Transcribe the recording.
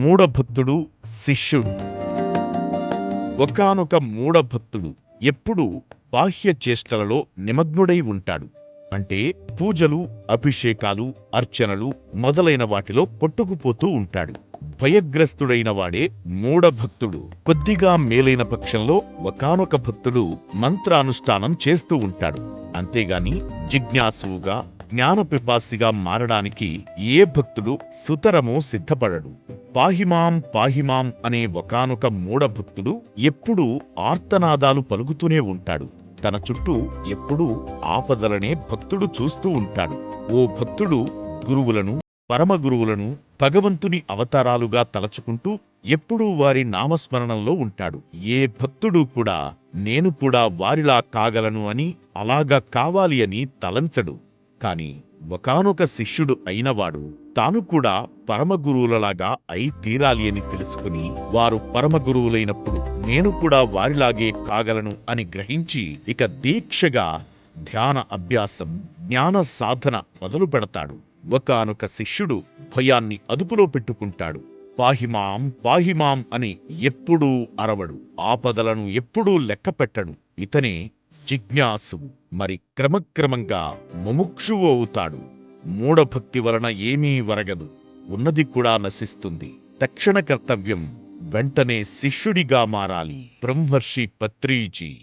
మూఢభక్తుడు శిష్యుడు. ఒకానొక మూఢభక్తుడు ఎప్పుడూ బాహ్య చేష్టలలో నిమగ్నుడై ఉంటాడు. అంటే పూజలు అభిషేకాలు అర్చనలు మొదలైన వాటిలో కొట్టుకుపోతూ ఉంటాడు. భయగ్రస్తుడైన వాడే మూఢభక్తుడు. కొద్దిగా మేలైన పక్షంలో ఒకానొక భక్తుడు మంత్రానుష్ఠానం చేస్తూ ఉంటాడు. అంతేగాని జిజ్ఞాసువుగా జ్ఞానపిపాసిగా మారడానికి ఏ భక్తుడు సుతరమో సిద్ధపడడు. పాహిమాం పాహిమాం అనే ఒకానొక మూఢభక్తుడు ఎప్పుడూ ఆర్తనాదాలు పలుకుతూనే ఉంటాడు. తన చుట్టూ ఎప్పుడూ ఆపదలనే భక్తుడు చూస్తూ ఉంటాడు. ఓ భక్తుడు గురువులను పరమ గురువులను భగవంతుని అవతారాలుగా తలచుకుంటూ ఎప్పుడూ వారి నామస్మరణంలో ఉంటాడు. ఏ భక్తుడు కూడా నేను కూడా వారిలా కాగలను అని అలాగా కావాలి అని తలంచడు. కాని ఒకానొక శిష్యుడు అయినవాడు తాను కూడా పరమగురువులలాగా అయి తీరాలి అని తెలుసుకుని వారు పరమ గురువులైనప్పుడు నేను కూడా వారిలాగే కాగలను అని గ్రహించి ఇక దీక్షగా ధ్యాన అభ్యాసం జ్ఞాన సాధన మొదలు పెడతాడు. ఒకానొక శిష్యుడు భయాన్ని అదుపులో పెట్టుకుంటాడు. పాహిమాం పాహిమాం అని ఎప్పుడూ అరవడు. ఆపదలను ఎప్పుడూ లెక్కపెట్టడు. ఇతనే జిజ్ఞాసు మరి క్రమక్రమంగా ముముక్షువు అవుతాడు. మూఢభక్తి వలన ఏమీ వరగదు. ఉన్నది కూడా నశిస్తుంది. తక్షణ కర్తవ్యం వెంటనే శిష్యుడిగా మారాలి. బ్రహ్మర్షి పత్రీజీ.